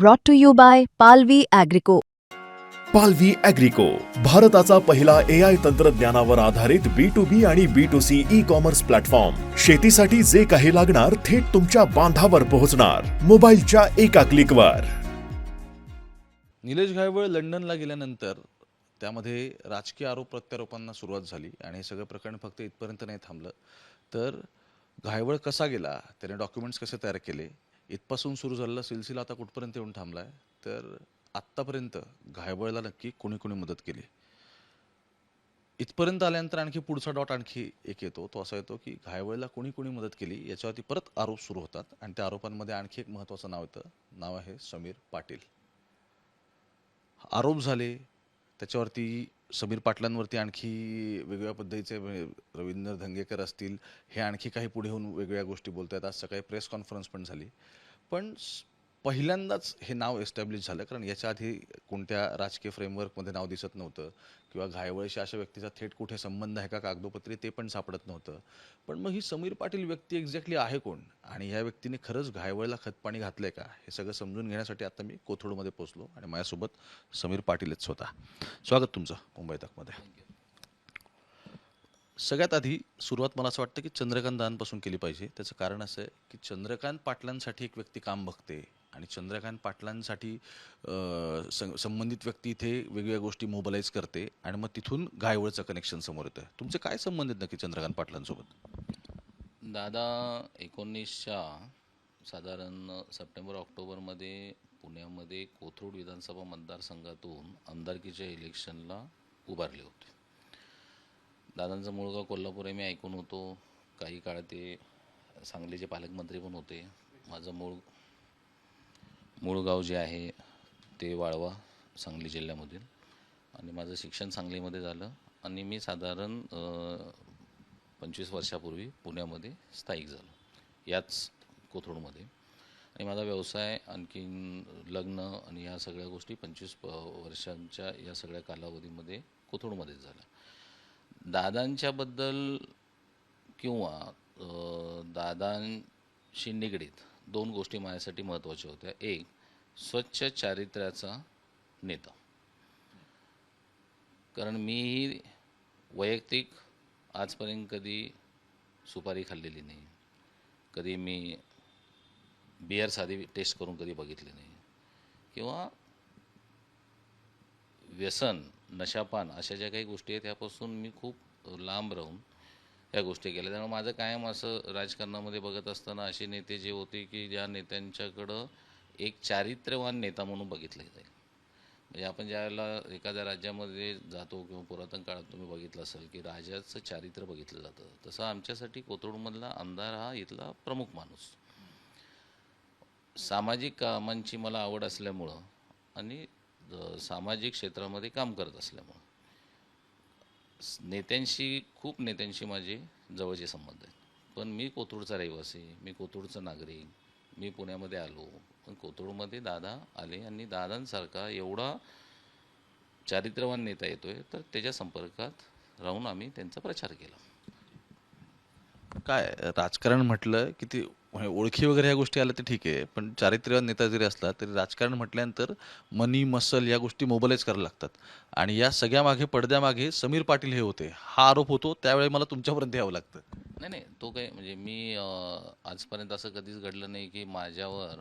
brought to you by Palvi Agrico. पालवी अॅग्रिको भारताचा पहिला ए आय तंत्रज्ञानावर आधारित बी टू बी आणि B to C e commerce platform शेतीसाठी जे काही लागणार थेट तुमच्या बांधावर पोहोचणार. मोबाईलच्या एका क्लिकवर निलेश घायवळ लंडनला गेल्यानंतर त्यामध्ये राजकीय आरोप प्रत्यारोपांना सुरुवात झाली आणि हे सगळं प्रकरण फक्त इथपर्यंत नाही थांबलं. तर घायवळ कसा गेला? त्याने डॉक्युमेंट्स कसे तयार केले? इथपासून सुरू झालेला सिलसिला आता कुठपर्यंत येऊन थांबला आहे तर आत्तापर्यंत घायवळला नक्की कोणी कोणी मदत केली? इथपर्यंत आल्यानंतर आणखी पुढचा डॉट आणखी एक येतो. तो असा येतो की घायवळला कोणी कोणी मदत केली याच्यावरती परत आरोप सुरू होतात आणि त्या आरोपांमध्ये आणखी एक महत्त्वाचं नाव येतं. नाव आहे समीर पाटील. आरोप झाले त्याच्यावरती समीर पाटलांवरती आणखी वेगवेगळ्या पद्धतीचे म्हणजे रवींद्र धंगेकर असतील हे आणखी काही पुढे होऊन वेगवेगळ्या गोष्टी बोलत आहेत आज सकाळी प्रेस कॉन्फरन्स पण झाली. पण पहिल्यांदाच हे नाव एस्टॅब्लिश झालं. कारण याच्या आधी कोणत्या राजकीय फ्रेमवर्कमध्ये नाव दिसत नव्हतं किंवा घायवळशी अशा व्यक्तीचा थेट कुठे संबंध आहे का कागदोपत्री ते पण सापडत नव्हतं. पण मग ही समीर पाटील व्यक्ती एक्झॅक्टली आहे कोण? आणि ह्या व्यक्तीने खरंच घायवळला खतपाणी घातलंय का? हे सगळं समजून घेण्यासाठी आता मी कोथरूडमध्ये पोचलो आणि माझ्यासोबत समीर पाटीलच स्वतः. स्वागत तुमचं मुंबई तकमध्ये. सगळ्यात आधी सुरुवात मला असं वाटतं की चंद्रकांत दानपासून केली पाहिजे. त्याचं कारण असं आहे की चंद्रकांत पाटलांसाठी एक व्यक्ती काम बघते. आणि चंद्रकांत पाटलांसाठी सं- संबंधित व्यक्ती इथे वेगवेगळ्या गोष्टी मोबलाईज करते आणि मग तिथून गायवळचं कनेक्शन समोर येतं. तुमचे काय संबंध आहेत नक्की चंद्रकांत पाटलांसोबत? दादा एकोणीसच्या साधारण सप्टेंबर ऑक्टोबरमध्ये पुण्यामध्ये कोथरूड विधानसभा मतदारसंघातून आमदारकीच्या इलेक्शनला उभारले होते. दादांचं मूळ कोल्हापूर आहे मी ऐकून होतो. काही काळ ते सांगलीचे पालकमंत्री पण होते. माझं मूळ मूळ गाव जे आहे ते वाळवा सांगली जिल्ह्यामधील. आणि माझं शिक्षण सांगलीमध्ये झालं. आणि मी साधारण पंचवीस वर्षापूर्वी पुण्यामध्ये स्थायिक झालो. याच कोथरूडमध्ये. आणि माझा व्यवसाय आणखीन लग्न आणि या सगळ्या गोष्टी पंचवीस प- वर्षांच्या या सगळ्या कालावधीमध्ये कोथरूडमध्येच झाल्या. दादांच्याबद्दल किंवा दादांशी निगडीत दोन गोष्टी माझ्यासाठी महत्त्वाच्या होत्या. एक स्वच्छ चारित्र्याचा नेता. कारण मीही वैयक्तिक आजपर्यंत कधी सुपारी खाल्लेली नाही. कधी मी बियर साधी टेस्ट करून कधी बघितली नाही. किंवा व्यसन नशापान अशा ज्या काही गोष्टी आहेत त्यापासून मी खूप लांब राहून या गोष्टी केल्या. त्यामुळे माझं कायम असं राजकारणामध्ये बघत असताना असे नेते जे होते की ज्या नेत्यांच्याकडं एक चारित्र्यवान नेता म्हणून बघितलं जाईल. म्हणजे आपण ज्यावेळेला एखाद्या राज्यामध्ये जातो किंवा पुरातन काळात तुम्ही बघितलं असेल की राजाचं चारित्र्य बघितलं जातं. तसं आमच्यासाठी कोथरूडमधला आमदार हा इथला प्रमुख माणूस. सामाजिक कामांची मला आवड असल्यामुळं आणि सामाजिक क्षेत्रामध्ये काम करत असल्यामुळं. नेत्यांशी खूप नेत्यांशी माझे जवळचे संबंध आहेत. पण मी कोथरूडचा रहिवासी मी कोथरूडचा नागरिक मी पुण्यामध्ये आलो. पण कोथरूडमध्ये दादा आले आणि दादांसारखा एवढा चारित्र्यवान नेता येतोय तर त्याच्या संपर्कात राहून आम्ही त्यांचा प्रचार केला. काय राजकारण म्हटलं की ते म्हणजे ओळखी वगैरे ह्या गोष्टी आल्या ते ठीक आहे पण चारित्र्यवान नेता जरी असला तरी राजकारण म्हटल्यानंतर मनी मसल या गोष्टी मोबलाईज करायला लागतात. आणि या सगळ्या मागे पडद्यामागे समीर पाटील हे होते. हा आरोप होतो त्यावेळी मला तुमच्यापर्यंत यावं लागतं. नाही नाही तो काय म्हणजे मी आजपर्यंत असं कधीच घडलं नाही की माझ्यावर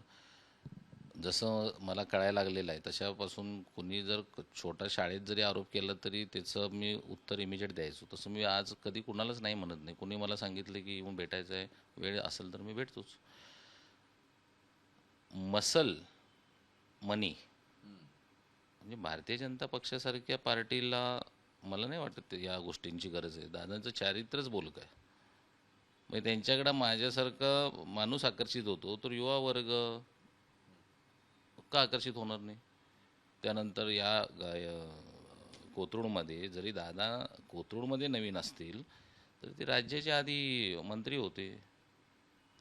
जसं मला कळायला लागलेलं आहे तशापासून कुणी जर छोट्या शाळेत जरी आरोप केला तरी त्याचं मी उत्तर इमिजिएट द्यायचो. तसं मी आज कधी कुणालाच नाही म्हणत नाही. कुणी मला सांगितलं की येऊन भेटायचं आहे वेळ असेल तर मी भेटतोच. Muscle money. म्हणजे भारतीय जनता पक्षासारख्या पार्टीला मला नाही वाटत या गोष्टींची गरज आहे. दादांचं चारित्र्यच बोलक आहे. म्हणजे त्यांच्याकडं माझ्यासारखा माणूस आकर्षित होतो तर युवा वर्ग का आकर्षित होणार नाही. त्यानंतर या गाय कोथरूडमध्ये जरी दादा कोथरूडमध्ये नवीन असतील तर ते राज्याच्या आधी मंत्री होते.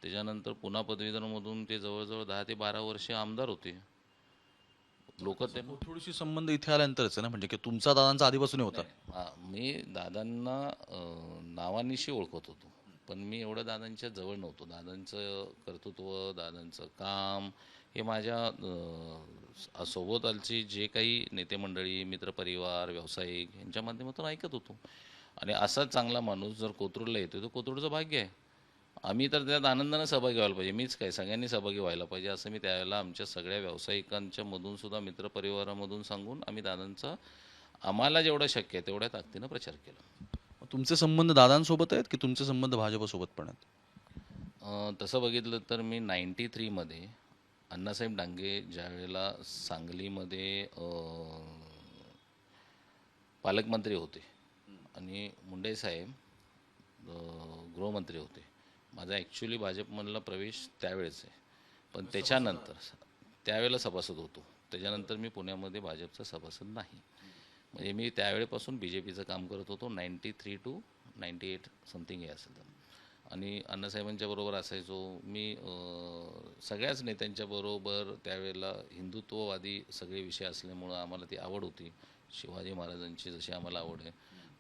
त्याच्यानंतर पुन्हा पदवीधरमधून ते जवळजवळ दहा ते बारा वर्षे आमदार होते. लोक त्यांना थोडीशी संबंध इथे आल्यानंतरच आहे ना? म्हणजे की तुमचा दादांचा आधीपासून होता. मी दादांना नावानिशी ओळखत होतो. पण मी एवढं दादांच्या जवळ नव्हतो. दादांचं कर्तृत्व दादांचं काम हे माझ्या अं, स- सोबतची जे काही नेते मंडळी मित्रपरिवार व्यावसायिक यांच्या माध्यमातून ऐकत होतो. आणि असाच चांगला माणूस जर कोथरूडला येतो तर कोथरूडचं भाग्य आहे. आम्ही तर त्यात आनंदानं सहभागी व्हायला पाहिजे. मीच काय सगळ्यांनी सहभागी व्हायला पाहिजे असं मी त्यावेळेला आमच्या सगळ्या व्यावसायिकांच्या मधून सुद्धा मित्रपरिवारामधून सांगून आम्ही दादांचा आम्हाला जेवढं शक्य आहे तेवढ्या ताकदीनं प्रचार केला. तुमचे संबंध दादांसोबत आहेत की तुमचे संबंध भाजपसोबत पण आहेत? तसं बघितलं तर मी नाईंटी थ्रीमध्ये अण्णासाहेब डांगे ज्या वेळेला सांगलीमध्ये पालकमंत्री होते आणि मुंडे साहेब गृहमंत्री होते. माझा ॲक्च्युली भाजपमधला प्रवेश त्यावेळेस आहे. पण त्याच्यानंतर त्यावेळेला सभासद होतो. त्याच्यानंतर मी पुण्यामध्ये भाजपचा सभासद नाही. म्हणजे मी त्यावेळेपासून बी जे पीचं काम करत होतो. Ninety three to ninety eight something हे असेल तर आणि अण्णासाहेबांच्या बरोबर असायचो. मी सगळ्याच नेत्यांच्या बरोबर त्यावेळेला हिंदुत्ववादी सगळे विषय असल्यामुळं आम्हाला ती आवड होती. शिवाजी महाराजांची जशी आम्हाला आवड आहे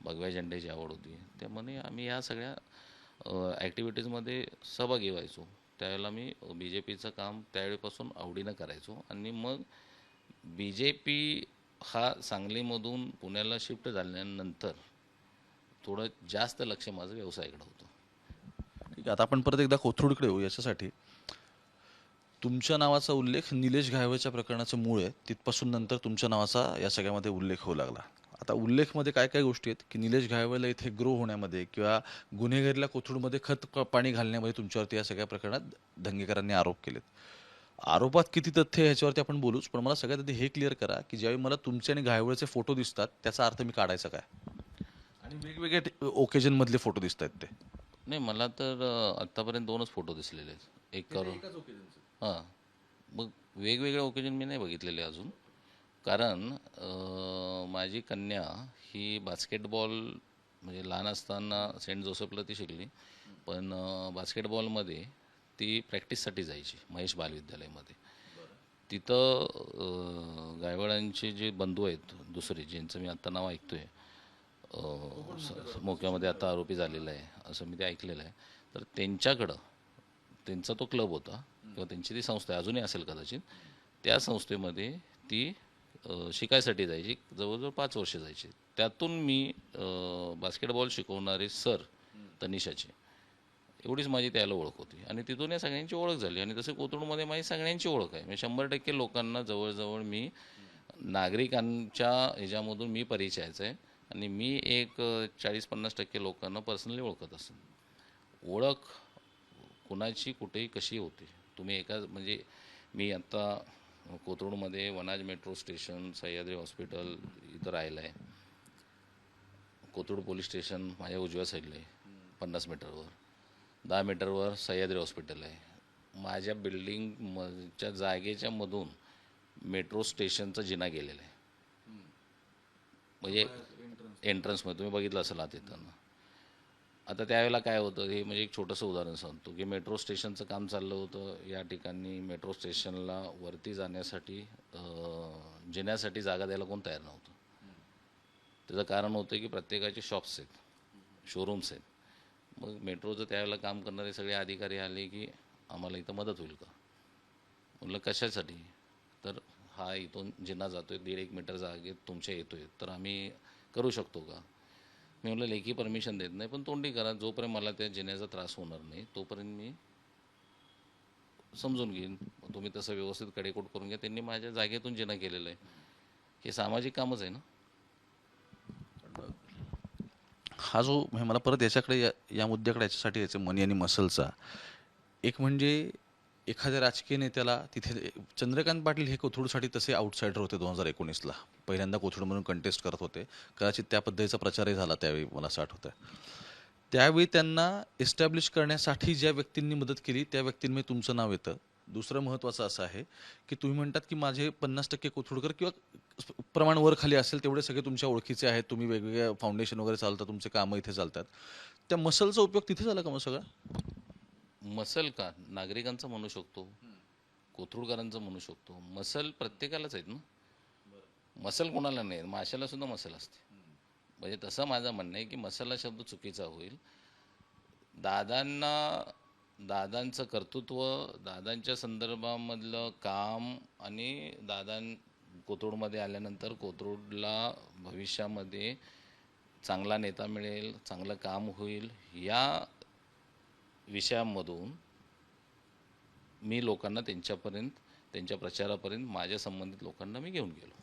भगव्या झेंड्याची आवड होती. त्यामुळे आम्ही ह्या सगळ्या ॲक्टिव्हिटीजमध्ये सहभागी व्हायचो. त्यावेळेला मी बी जे पीचं काम त्यावेळेपासून आवडीनं करायचो. आणि मग बी जे पी हा सांगलीमधून पुण्याला शिफ्ट झाल्यानंतर थोडं जास्त लक्ष माझं व्यवसायाकडे होतं. आहे आता आपण परत एकदा कोथरूडकडे येऊ याच्यासाठी. तुमच्या नावाचा उल्लेख निलेश घायवेच्या प्रकरणाचं मूळ आहे. तिथपासून नंतर तुमच्या नावाचा या सगळ्यामध्ये उल्लेख होऊ लागला. आता उल्लेखमध्ये काय काय गोष्टी आहेत की निलेश घायवेला इथे ग्रो होण्यामध्ये किंवा गुन्हेगारीला कोथरूडमध्ये खत पाणी घालण्यामध्ये तुमच्यावरती या सगळ्या प्रकरणात दंगेकरांनी आरोप केलेत. आरोपात किती तथ्य ह्याच्यावरती आपण बोलूच पण मला सगळ्यात आधी हे क्लिअर करा की ज्यावेळी मला तुमचे आणि घायवेळचे फोटो दिसतात त्याचा अर्थ मी काढायचा काय? आणि वेगवेगळ्या ओकेजनमधले फोटो दिसत आहेत ते. नाही मला तर आत्तापर्यंत दोनच फोटो दिसलेले आहेत. एक करून हां. मग वेगवेगळे ओकेजन मी नाही बघितलेले अजून. कारण माझी कन्या ही बास्केटबॉल म्हणजे लहान असताना सेंट जोसेफला ती शिकली. पण बास्केटबॉलमध्ये ती प्रॅक्टिससाठी जायची महेश बालविद्यालयामध्ये. तिथं गायवाडांचे जे बंधू आहेत दुसरे ज्यांचं मी आत्ता नाव ऐकतोय अं, स- मोक्यामध्ये आता आरोपी झालेला आहे असं मी ते ऐकलेलं आहे. तर त्यांच्याकडं त्यांचा तो क्लब होता किंवा त्यांची ती संस्था आहे अजूनही असेल कदाचित त्या संस्थेमध्ये ती शिकायसाठी जायची जवळजवळ पाच वर्ष जायची. त्यातून मी बास्केटबॉल शिकवणारे सर तनिषाचे एवढीच माझी त्याला ओळख होती. आणि तिथून या सगळ्यांची ओळख झाली. आणि तसं कोथरूडमध्ये माझी सगळ्यांची ओळख आहे. म्हणजे शंभर टक्के लोकांना जवळजवळ मी नागरिकांच्या ह्याच्यामधून मी परिचयाचं आहे. आणि मी एक चाळीस पन्नास टक्के लोकांना पर्सनली ओळखत असेल ओळख कुणाची कुठेही कशी होते? तुम्ही एका म्हणजे मी आत्ता कोथरूडमध्ये Vanaz metro station Sahyadri hospital इथं राहिलं आहे कोथरूड पोलीस स्टेशन माझ्या उजव्या साईडला आहे पन्नास मीटरवर. दहा मीटरवर सह्याद्री हॉस्पिटल आहे. माझ्या बिल्डिंग मच्या जागेच्या मधून मेट्रो स्टेशनचा जिना गेलेला आहे. म्हणजे एंट्रन्समध्ये तुम्ही बघितलं असेल आत येताना. आता त्यावेळेला काय होतं हे म्हणजे एक छोटंसं उदाहरण सांगतो की मेट्रो स्टेशनचं काम चाललं होतं. या ठिकाणी मेट्रो स्टेशनला वरती जाण्यासाठी जेण्यासाठी जागा द्यायला कोण तयार नव्हतं. त्याचं कारण होतं की प्रत्येकाचे शॉप्स आहेत शोरूम्स आहेत. मग मेट्रोचं त्यावेळेला काम करणारे सगळे अधिकारी आले की आम्हाला इथं मदत होईल का? म्हटलं कशासाठी? तर हा इथून जिना जातोय दीड एक मीटर जागेत तुमच्या येतोय. तर आम्ही करू शकतो का? मी म्हटलं लेखी परमिशन देत नाही पण तोंडी करा. जोपर्यंत मला त्या जिण्याचा त्रास होणार नाही तोपर्यंत मी समजून घेईन. तुम्ही तसं व्यवस्थित कडेकोट करून घ्या. त्यांनी माझ्या जागेतून जिना केलेलं आहे. हे सामाजिक कामच आहे ना? हा जो म्हणजे मला परत याच्याकडे या या मुद्द्याकडे याच्यासाठी यायचं मनी आणि मसलचा. एक म्हणजे एखाद्या राजकीय नेत्याला तिथे चंद्रकांत पाटील हे कोथरूडसाठी तसे आउटसाइडर होते दोन हजार एकोणीसला. पहिल्यांदा कोथरूड म्हणून कंटेस्ट करत होते. कदाचित त्या पद्धतीचा प्रचारही झाला त्यावेळी मला असं आठवतं त्यावेळी त्यांना एस्टॅब्लिश करण्यासाठी ज्या व्यक्तींनी मदत केली त्या व्यक्तींमध्ये तुमचं नाव येतं. दुसरं महत्त्वाचं असं आहे की तुम्ही म्हणतात की माझे पन्नास टक्के कोथरूडकर किंवा प्रमाण वर खाली असेल तेवढे सगळे तुमच्या ओळखीचे आहेत. तुम्ही वेगवेगळ्या फाउंडेशन वगैरे चालतात तुमचे कामं इथे चालतात. त्या मसलचा उपयोग तिथे झाला का मग सगळा? मसल का? नागरिकांचं म्हणू शकतो. कोथरूडकरांचं म्हणू शकतो. मसल प्रत्येकालाच आहेत ना? मसल कोणाला नाही? माशाला सुद्धा मसल असते. म्हणजे तसं माझं म्हणणं आहे की मसाला शब्द चुकीचा होईल. दादांना दादांचं कर्तृत्व दादांच्या संदर्भामधलं काम आणि दादां कोथरूडमध्ये आल्यानंतर कोथरूडला भविष्यामध्ये चांगला नेता मिळेल चांगलं काम होईल या विषयामधून मी लोकांना त्यांच्यापर्यंत त्यांच्या प्रचारापर्यंत माझ्या संबंधित लोकांना मी घेऊन गेलो.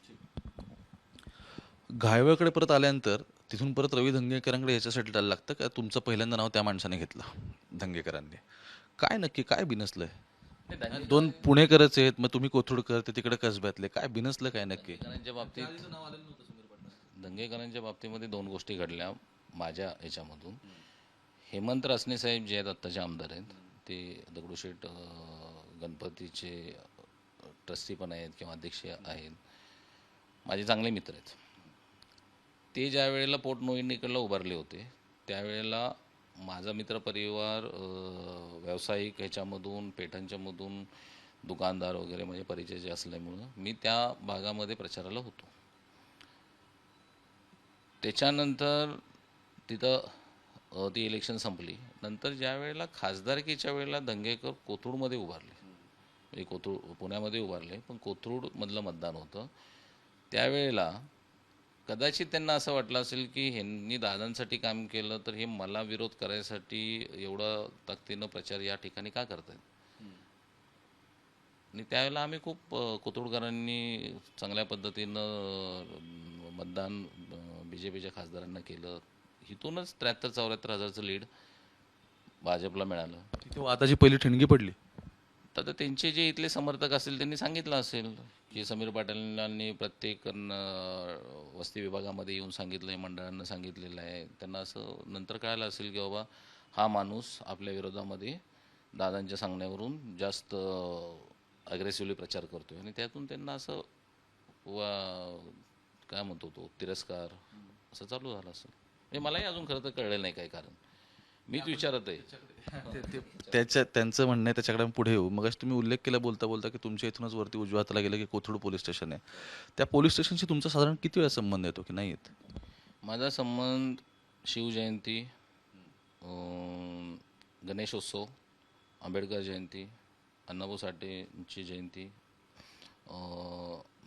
घायवळकडे परत आल्यानंतर तिथून परत रवी धंगेकरांकडे याच्यासाठी जायला लागतं का? तुमचं पहिल्यांदा नाव त्या माणसाने घेतलं धंगेकरांनी. काय नक्की काय बिनसलंय? दोन पुणेकरच आहेत मग तुम्ही कोथरूडकर ते तिकडे कसब्यातले. काय बिनसलं काय नक्की? बाबतीत दंगेकरांच्या बाबतीमध्ये दोन गोष्टी घडल्या माझ्या ह्याच्यामधून. हेमंत रासने साहेब जे आहेत आत्ताचे आमदार आहेत ते दगडूशेठ गणपतीचे ट्रस्टी पण आहेत किंवा अध्यक्ष आहेत. माझे चांगले मित्र आहेत. ते ज्या वेळेला पोटनोईकडला उभारले होते त्यावेळेला माझा मित्रपरिवार परिवार व्यावसायिक ह्याच्यामधून पेठांच्यामधून दुकानदार वगैरे म्हणजे परिचयाचे असल्यामुळं मी त्या भागामध्ये प्रचाराला होतो. त्याच्यानंतर तिथं ती इलेक्शन संपली. नंतर ज्या वेळेला खासदारकीच्या वेळेला दंगेकर कोथरूडमध्ये उभारले. म्हणजे कोथरूड पुण्यामध्ये उभारले पण कोथरूडमधलं मतदान होतं. त्यावेळेला कदाचित त्यांना असं वाटलं असेल की ह्यांनी दादांसाठी काम केलं तर हे मला विरोध करायसाठी एवढं ताकदीनं प्रचार या ठिकाणी का करतायत? आणि त्यावेळेला आम्ही खूप कोथरूडकरांनी चांगल्या पद्धतीनं मतदान बी जे पीच्या खासदारांना केलं. इथूनच त्र्याहत्तर चौऱ्याहत्तर हजारचं लीड भाजपला मिळालं. तिथे वाताची पहिली ठिणगी पडली. तर आता त्यांचे जे इथले समर्थक असतील त्यांनी सांगितलं असेल. की समीर पाटीलांनी प्रत्येक वस्ती विभागामध्ये येऊन सांगितलं आहे मंडळांना सांगितलेलं आहे. त्यांना असं नंतर कळालं असेल की बाबा हा माणूस आपल्या विरोधामध्ये दादांच्या सांगण्यावरून जास्त अग्रेसिव्हली प्रचार करतोय. आणि त्यातून त्यांना असं वा काय म्हणतो तो तिरस्कार असं चालू झालं असेल. म्हणजे मलाही अजून खरं तर कळलेलं नाही काय कारण. मीच विचारत आहे. त्याच्या त्यांचं म्हणणं आहे त्याच्याकडे पुढे येऊ. मग तुम्ही उल्लेख केला बोलता बोलता की तुमच्या इथूनच वरती उजव्या हाताला गेलं की कोथरूड पोलीस स्टेशन आहे. त्या पोलीस स्टेशनशी तुमचा साधारण किती वेळा संबंध येतो की नाही येत? माझा संबंध शिवजयंती गणेशोत्सव आंबेडकर जयंती अण्णाभाऊ साठेंची जयंती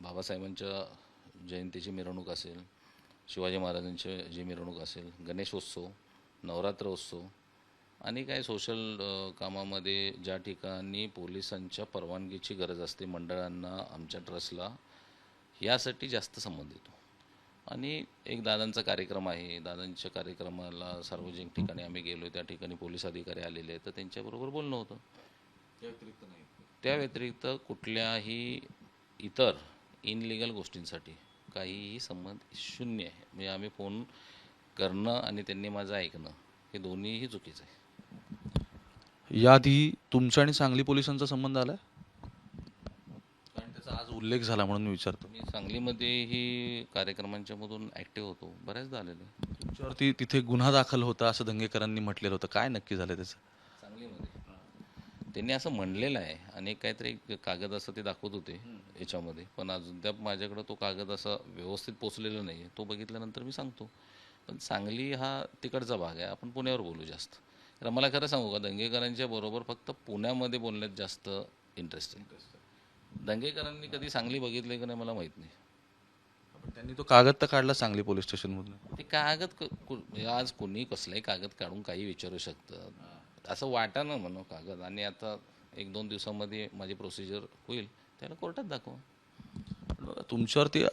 बाबासाहेबांच्या जयंतीची मिरवणूक असेल शिवाजी महाराजांची जी मिरवणूक असेल गणेशोत्सव नवरात्रोत्सव आणि काय सोशल कामामध्ये ज्या ठिकाणी पोलिसांच्या परवानगीची गरज असते मंडळांना आमच्या ट्रस्टला यासाठी जास्त संबंध येतो. आणि एक दादांचा कार्यक्रम आहे. दादांच्या कार्यक्रमाला सार्वजनिक ठिकाणी आम्ही गेलो त्या ठिकाणी पोलीस अधिकारी आलेले आहेत. तर त्यांच्याबरोबर बोलणं होतं. त्या व्यतिरिक्त कुठल्याही इतर इनलिगल गोष्टींसाठी काहीही संबंध शून्य आहे. म्हणजे आम्ही फोन करणं आणि त्यांनी माझं ऐकणं हे दोन्हीही चुकीचं आहे. याआधी तुमच्या आणि सांगली पोलिसांचा संबंध आलाय? कारण त्याचा आज उल्लेख झाला म्हणून मी विचारतो. मी सांगलीमध्येही कार्यक्रमांच्या मधून ॲक्टिव्ह होतो. बऱ्याचदा आलेलो तुमच्यावरती तिथे गुन्हा दाखल होता असं दंगेकरांनी म्हटलेलं होतं. काय नक्की झालं त्याचं? त्यांनी असं म्हणलेलं आहे. आणि एक काहीतरी कागद असं ते दाखवत होते याच्यामध्ये. पण अजून त्या माझ्याकडं तो कागद असा व्यवस्थित पोचलेला नाही आहे तो बघितल्यानंतर मी सांगतो. पण सांगली हा तिकडचा भाग आहे. आपण पुण्यावर बोलू जास्त. तर मला खरं सांगू का दंगेकरांच्या बरोबर फक्त पुण्यामध्ये बोलण्यात जास्त इंटरेस्ट आहे. दंगेकरांनी कधी सांगली बघितली का नाही मला माहीत नाही. त्यांनी तो कागद तर काढला सांगली पोलीस स्टेशनमधून. ते कागद आज कोणी कसलाही कागद काढून काही विचारू शकतं असं वाटा ना म्हणू कागद. आणि आता एक दोन दिवसामध्ये माझी प्रोसिजर होईल त्याला कोर्टात दाखवा. तुमच्यावरती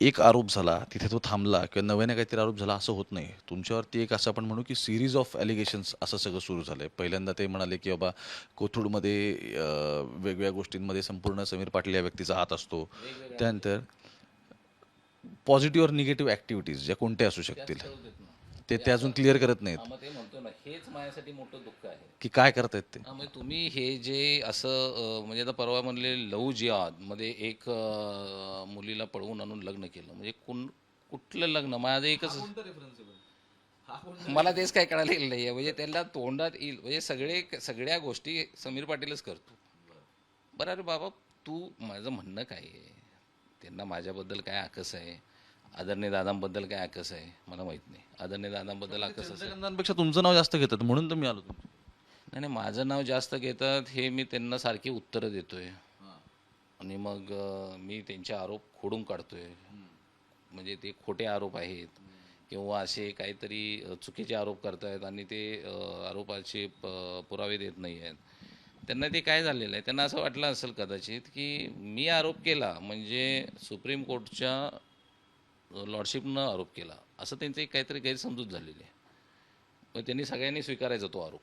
एक आरोप झाला तिथे तो थांबला किंवा नव्याने काहीतरी आरोप झाला असं होत नाही. तुमच्यावरती एक असं आपण म्हणू की सिरीज ऑफ ॲलिगेशन्स असं सगळं सुरू झालं आहे पहिल्यांदा ते म्हणाले की बाबा कोथरूडमध्ये वेगवेगळ्या गोष्टींमध्ये संपूर्ण समीर पाटील या व्यक्तीचा हात असतो. त्यानंतर पॉझिटिव्ह और निगेटिव्ह ॲक्टिव्हिटीज ज्या कोणत्या असू शकतील. ते ते अजून क्लिअर करत नाहीत. हा, मग ते म्हणतो ना हेच माझ्यासाठी मोठं दुःख आहे. की काय करतायत ते? हा, म्हणजे तुम्ही हे जे असं अं, म्हणजे आता परवा म्हणले लव जिहादमध्ये एक अं, मुलीला पळवून आणून लग्न केलं. म्हणजे कोण कुठलं लग्न? माझं एकच मला तेच काय कळायला गेलं नाही म्हणजे त्यांना तोंडात येईल. म्हणजे सगळे सगळ्या गोष्टी समीर पाटीलच करतो. बरं अरे बाबा तू माझं म्हणणं काय आहे? त्यांना माझ्याबद्दल काय आकस आहे? आदरणीय दादांबद्दल काय आकस आहे? मला माहीत नाही. आदरणीय दादांबद्दल आकस असेल. चंद्रकांतांपेक्षा तुमचं नाव जास्त घेतात म्हणून तर मी आलो तुमच्या नाही नाही माझं नाव जास्त घेतात हे मी त्यांना सारखी उत्तरं देतोय. आणि मग अ, मी त्यांचे आरोप खोडून काढतोय. म्हणजे ते खोटे आरोप आहेत. किंवा असे काहीतरी अ, चुकीचे आरोप करतायत आणि ते अ, आरोपाचे प- पुरावे देत नाही आहेत. त्यांना ते काय झालेलं आहे? त्यांना असं वाटलं असेल कदाचित की मी आरोप केला. म्हणजे सुप्रीम कोर्टच्या लॉर्डशिपनं आरोप केला. असं त्यांचं एक काहीतरी गैरसमजूत झालेली आहे. मग त्यांनी सगळ्यांनी स्वीकारायचा तो आरोप.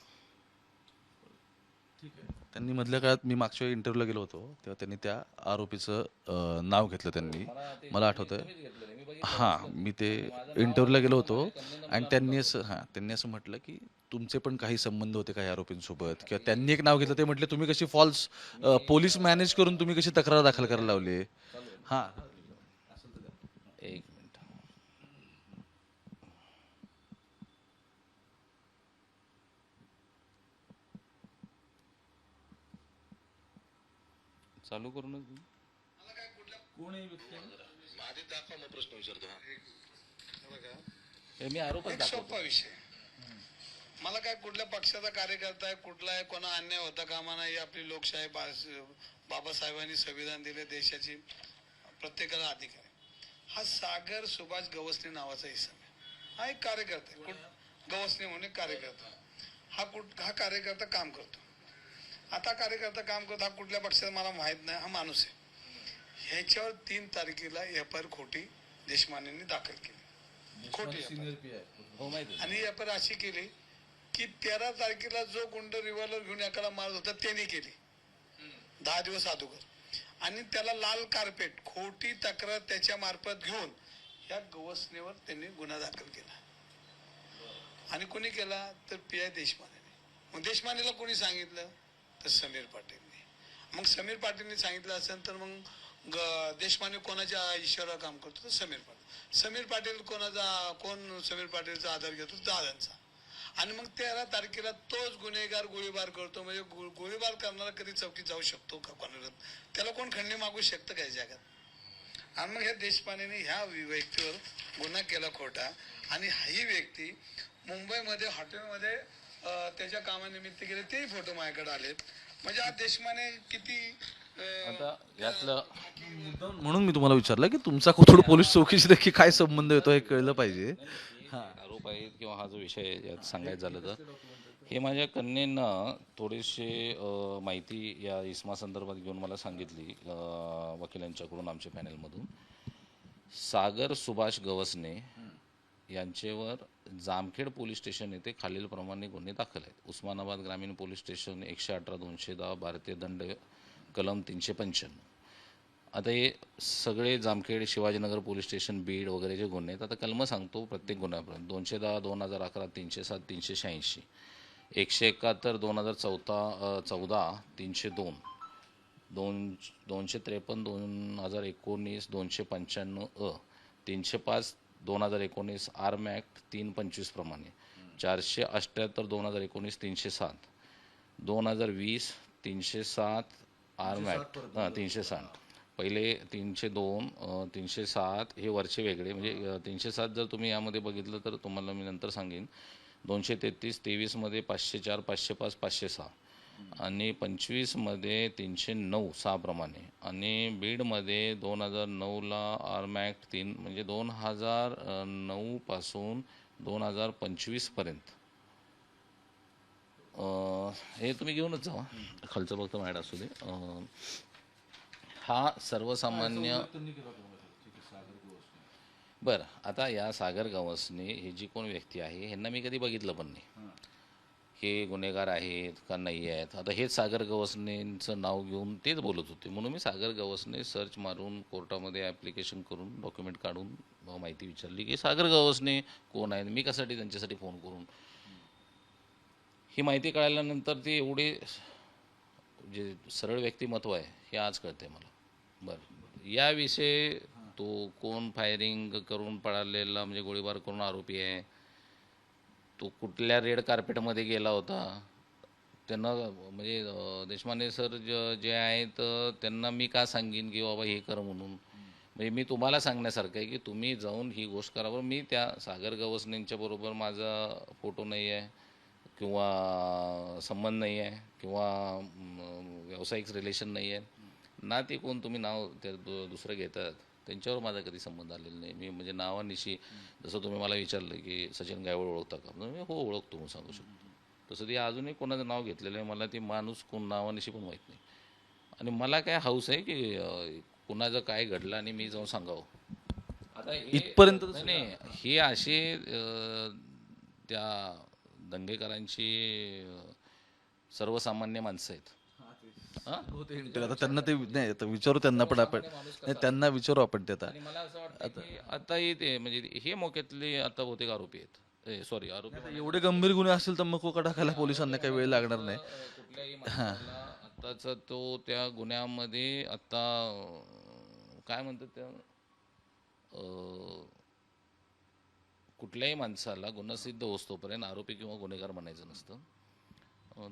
त्यांनी मधल्या काळात मी मागच्या इंटरव्ह्यूला गेलो होतो तेव्हा त्यांनी त्या आरोपीचं अं, नाव घेतलं त्यांनी. मला आठवतंय. हां मी ते इंटरव्ह्यूला गेलो होतो आणि त्यांनी असं हां त्यांनी असं म्हटलं की तुमचे पण काही संबंध होते काही आरोपींसोबत किंवा त्यांनी एक नाव घेतलं ते म्हटले तुम्ही कशी फॉल्स पोलीस मॅनेज करून तुम्ही कशी तक्रार दाखल करायला लावली? हां एक मिनिट चालू करूनच देऊ. हे. मी आरोपच एक दाखवतो. सोपा विषय. मला काय कुठल्या पक्षाचा कार्यकर्ता आहे कुठला आहे कोणा अन्याय होता कामा नाही आपली लोकशाही बा- बाबासाहेबांनी संविधान दिले देशाची प्रत्येकाला अधिकार आहे. हा सागर सुभाष गवसने नावाचा इसम आहे. हा एक कार्यकर्ता आहे. कुठ- गवसने म्हणून एक कार्यकर्ता हा कुठ हा कार्यकर्ता काम करतो. आता कार्यकर्ता काम करतो हा कुठल्या पक्षाचा मला माहीत नाही हा माणूस आहे. ह्याच्यावर तीन तारखेला एफ आय आर खोटी देशमानेंनी दाखल केली. खोटी. हो. आणि एफ अशी केली की तेरा तारखेला जो गुंड रिव्हॉल्वर घेऊन एकाला मारत होता त्यांनी केली. दहा दिवस अगोदर. आणि त्याला लाल कार्पेट खोटी तक्रार त्याच्या मार्फत घेऊन या गवसनेवर त्यांनी गुन्हा दाखल केला. आणि कोणी केला? तर पी आय देशमानेने. मग देशमानेला कोणी सांगितलं? तर समीर पाटीलने. मग समीर पाटीलने सांगितलं असेल तर मग ग- देशमाने कोणाच्या इशारा काम करतो? तर समीर पाटील. समीर पाटील कोणाचा कोण समीर पाटीलचा आधार घेतो? दादांचा. आणि मग तेरा तारखेला तोच गुन्हेगार गोळीबार करतो. म्हणजे गोळीबार करणारा कधी चौकीत जाऊ शकतो का कोणाला? त्याला कोण खंडणी मागू शकतं काय जगात? आणि मग ह्या देशपांडेने ह्या व्यक्तीवर गुन्हा केला खोटा. आणि ही व्यक्ती मुंबईमध्ये हॉटेलमध्ये त्याच्या कामानिमित्त गेले तेही फोटो माझ्याकडे आले. म्हणजे हा देशमाने किती आता यातलं म्हणून मी तुम्हाला विचारलं की तुमचा कोथरूड पोलीस चौकीशी नक्की काय संबंध येतो हे कळलं पाहिजे. आरोप आहेत किंवा हा जो विषय यात सांगायचं झालं तर. हे माझ्या कन्येनं थोडीशी माहिती या इस्मा संदर्भात घेऊन मला सांगितली वकिलांच्याकडून आमच्या पॅनलमधून सागर सुभाष गवसने यांच्यावर जामखेड पोलीस स्टेशन येथे खालीलप्रमाणे गुन्हे दाखल आहेत. उस्मानाबाद ग्रामीण पोलीस स्टेशन एकशे अठरा दोनशे दहा भारतीय दंड कलम तीनशे पंच्याण्णव. आता हे सगळे जामखेड शिवाजीनगर पोलीस स्टेशन बीड वगैरे जे गुन्हे आहेत आता कलम सांगतो प्रत्येक गुन्ह्यापर्यंत. दोनशे दहा दोन हजार अकरा तीनशे सात तीनशे शहाऐंशी. एकशे एकाहत्तर दोन हजार चौथा चौदा तीनशे दोन. दोन दोनशे त्रेपन्न दोन हजार एकोणीस दोनशे पंच्याण्णव अ तीनशे पाच दोन हजार एकोणीस आर्म ॲक्ट तीन पंचवीस प्रमाणे. चारशे अठ्ठ्याहत्तर दोन हजार एकोणीस तीनशे सात. दोन हजार वीस तीनशे सात आर्म ॲक्ट हां तीनशे साठ. पहिले तीनशे दोन तीनशे सात हे वरचे वेगळे म्हणजे तीनशे सात जर तुम्ही यामध्ये बघितलं तर तुम्हाला मी नंतर सांगेन. दोनशे तेहतीस तेवीसमध्ये पाचशे चार पाचशे पाच पाचशे सहा. आणि पंचवीसमध्ये तीनशे नऊ सहाप्रमाणे. आणि बीडमध्ये दोन हजार नऊला आर्म ॲक्ट तीन म्हणजे दोन हजार नऊपासून दोन हजार पंचवीसपर्यंत हे तुम्ही घेऊनच जावा. खालचं फक्त मॅड असू दे. हा सर्वसामान्य बरं आता या सागर गवसने हे जी कोण व्यक्ती आहे ह्यांना मी कधी बघितलं पण नाही. हे गुन्हेगार आहेत का नाही आहेत? आता हेच सागर गवसनेंचं नाव घेऊन तेच बोलत होते. म्हणून मी सागर गवसने सर्च मारून कोर्टामध्ये ॲप्लिकेशन करून डॉक्युमेंट काढून माहिती विचारली की सागर गवसने कोण आहेत? मी कशासाठी त्यांच्यासाठी फोन करून? ही माहिती कळाल्यानंतर ते एवढे जे सरळ व्यक्तिमत्व आहे हे आज कळते मला. बरं. याविषयी तो कोण फायरिंग करून पळालेला म्हणजे गोळीबार करून आरोपी आहे तो कुठल्या रेड कार्पेटमध्ये गेला होता? त्यांना म्हणजे देशमाने सर ज जे आहेत त्यांना मी का सांगेन की बाबा हे कर म्हणून? म्हणजे मी तुम्हाला सांगण्यासारखं आहे की तुम्ही जाऊन ही गोष्ट करा. बरं मी त्या सागर गवसनेंच्या बरोबर माझा फोटो नाही आहे किंवा संबंध नाही आहे किंवा व्यावसायिक रिलेशन नाही आहे. ना ते कोण तुम्ही नाव ते दु- दुसरं घेतात. त्यांच्यावर माझा कधी संबंध आलेला नाही. मी म्हणजे नावानिशी जसं तुम्ही मला विचारलं की सचिन गायवळ ओळखता का? मी हो ओळखतो म्हणून सांगू शकतो. तसं ते अजूनही कोणाचं नाव घेतलेलं आहे मला ते माणूस कोण नावानिशी पण माहीत नाही. आणि मला काय हाऊस आहे की कुणाचं काय घडलं आणि मी जाऊन सांगावं. आता इथपर्यंत नाही, हे असे त्या दंगेकरांची सर्वसामान्य माणसं आहेत. त्यांना ते नाही आता विचारू त्यांना पण आपण. नाही त्यांना विचारू आपण ते आता. आणि मला असं वाटतं की आताही ते म्हणजे हे मोक्यातले आता बहुतेक आरोपी आहेत. सॉरी आरोपी आता एवढे गंभीर गुन्हे असतील तर मग टाकायला पोलिसांना काही वेळ लागणार नाही. अं, कुठल्याही माणसाला आताचा तो त्या गुन्ह्यामध्ये आता काय म्हणतात त्या अं, कुठल्याही माणसाला गुन्हा सिद्ध होतोपर्यंत आरोपी किंवा गुन्हेगार म्हणायचं नसतं.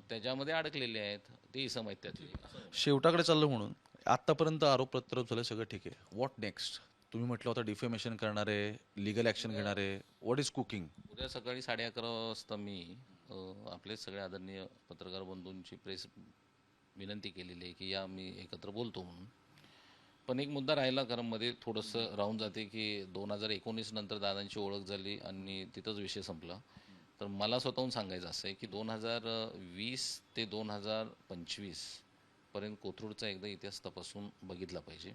त्याच्यामध्ये अडकलेले आहेत. ते इसम आहेत त्यातली. शेवटाकडे चाललं म्हणून. आतापर्यंत आरोप प्रत्यारोप झाले सगळं ठीक आहे. व्हॉट नेक्स्ट तुम्ही म्हटलं होतं डिफेमेशन करणारे लिगल ॲक्शन घेणारे. व्हॉट इज कुकिंग उद्या सकाळी साडे अकरा वाजता मी आपले सगळे आदरणीय पत्रकार बंधूंची प्रेस विनंती केलेली आहे की या मी एकत्र बोलतो म्हणून. पण एक मुद्दा राहिला कारण मध्ये थोडंसं राहून जाते की दोन हजार एकोणीस नंतर दादांची ओळख झाली आणि तिथंच विषय संपला. तर मला स्वतःहून सांगायचं असं आहे की दोन हजार वीस ते दोन हजार पंचवीसपर्यंत कोथरूडचा एकदा इतिहास तपासून बघितला पाहिजे.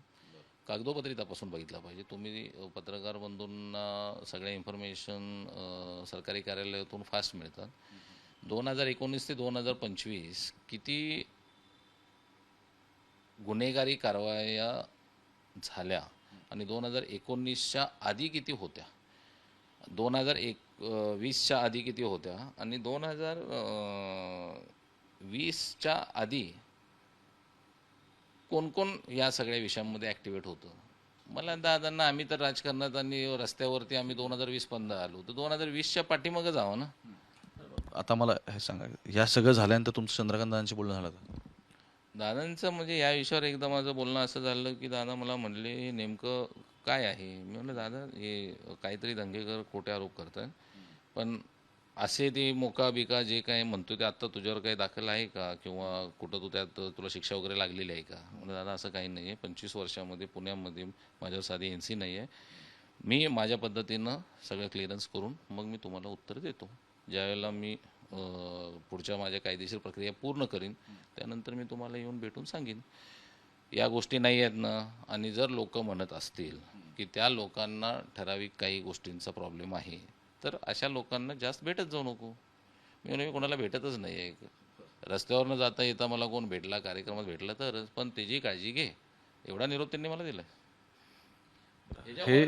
कागदोपत्री तपासून बघितला पाहिजे. तुम्ही पत्रकार बंधूंना सगळ्या इन्फॉर्मेशन सरकारी कार्यालयातून फास्ट मिळतात. दोन हजार एकोणीस ते दोन हजार पंचवीस किती गुन्हेगारी कारवाया झाल्या आणि दोन हजार एकोणीसच्या आधी किती होत्या? दोन हजार एक वीसच्या आधी किती होत्या? आणि दोन हजार वीसच्या आधी कोण कोण या सगळ्या विषयांमध्ये ॲक्टिवेट होतं? मला दादांना आम्ही तर राजकारणात आणि रस्त्यावरती आम्ही दोन हजार वीसपर्यंत आलो. तर दोन हजार वीसच्या पाठीमागं जावं ना? आता मला हे सांगा या सगळं झाल्यानंतर तुमचं चंद्रकांत दादांशी बोलणं झालं का? दादांचं म्हणजे या विषयावर एकदा माझं बोलणं असं झालं की दादा मला म्हणले हे नेमकं काय आहे? मी म्हणलं दादा हे काहीतरी दंगेकर खोटे आरोप करतात पण असे ते मोका बिका जे काय म्हणतो ते आत्ता तुझ्यावर काही दाखल आहे का? किंवा कुठं तू त्यात तुला शिक्षा वगैरे लागलेली आहे का? म्हणलं दादा असं काही नाही आहे. पंचवीस वर्षामध्ये पुण्यामध्ये माझ्यावर साधी एन सी नाही आहे. मी माझ्या पद्धतीनं सगळं क्लिअरन्स करून मग मी तुम्हाला उत्तर देतो. ज्यावेळेला मी पुढच्या माझ्या कायदेशीर प्रक्रिया पूर्ण करीन त्यानंतर मी तुम्हाला येऊन भेटून सांगेन. या गोष्टी नाही आहेत ना आणि जर लोक म्हणत असतील की त्या लोकांना ठराविक काही गोष्टींचा प्रॉब्लेम आहे तर अशा लोकांना जास्त भेटत जाऊ नको. मी म्हणजे कोणाला भेटतच नाही आहे रस्त्यावरनं जाता येता मला कोण भेटला कार्यक्रमात भेटला तरच पण त्याची काळजी घे. एवढा निरोप त्यांनी मला दिला हे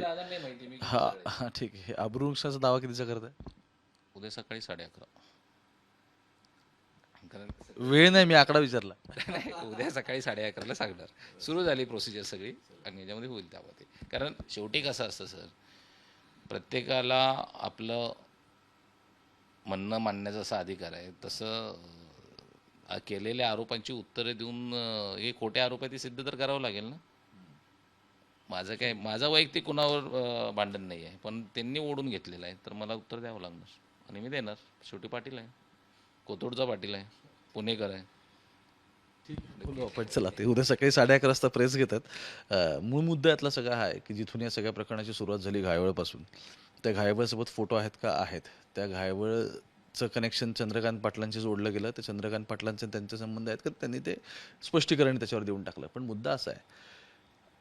मी हा हा ठीक आहे. अब्रुंशाचा दावा कितीचा करताय? उद्या सकाळी साडे अकरा. कारण वेळ नाही मी आकडा विचारला. नाही उद्या सकाळी साडे अकराला सांगणार. सुरू झाली प्रोसिजर सगळी आणि याच्यामध्ये होईल त्यामध्ये कारण शेवटी कसं असतं सर प्रत्येकाला आपलं म्हणणं मांडण्याचा असा अधिकार आहे. तसं केलेल्या आरोपांची उत्तरे देऊन हे खोटे आरोप आहे ते सिद्ध तर करावं लागेल ना? माझं काय माझा वैयक्तिक कुणावर भांडण नाही आहे. पण त्यांनी ओढून घेतलेलं आहे. तर मला उत्तर द्यावं लागणार. आणि मी देणार. शेवटी पाटील आहे. कोथरूडचा पाटील आहे. पुणेकर आहे. बोलू आपण चला ते उद्या सकाळी साडे अकरा वाजता प्रेस घेतात. अं, मूळ मुद्दा यातला सगळा हा आहे की जिथून या सगळ्या प्रकरणाची सुरुवात झाली घायवळपासून. त्या घायवळसोबत फोटो आहेत का? आहेत. त्या घायवळचं कनेक्शन चंद्रकांत पाटलांशी जोडलं गेलं. ते चंद्रकांत पाटलांचे त्यांचे संबंध आहेत का? त्यांनी ते स्पष्टीकरण त्याच्यावर देऊन टाकलं. पण मुद्दा असा आहे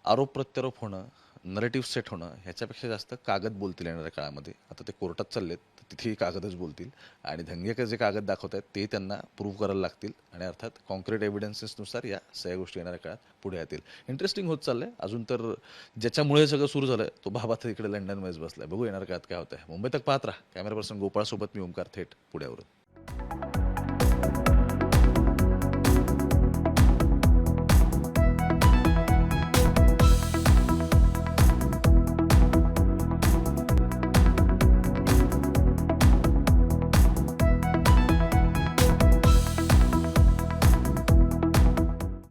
आरोप प्रत्यारोप होणं नरेटिव्ह सेट होणं ह्याच्यापेक्षा जास्त कागद बोलतील येणाऱ्या काळामध्ये. आता ते कोर्टात चाललेत. तिथे तिथेही कागदच बोलतील. आणि धंगेकर जे कागद दाखवत आहेत ते त्यांना प्रूव्ह करायला लागतील. आणि अर्थात कॉन्क्रीट एव्हिडन्सेसनुसार या सगळ्या गोष्टी येणाऱ्या काळात पुढे येतील. इंटरेस्टिंग होत चाललंय. अजून तर ज्याच्यामुळे सगळं सुरू झालं तो बाबा तर इकडे लंडनमध्येच बसलाय. बघू येणार काळात काय होतं मुंबई तक पाहत राहा. कॅमेरा पर्सन गोपाळसोबत मी ओमकार थेट पुण्यावरून.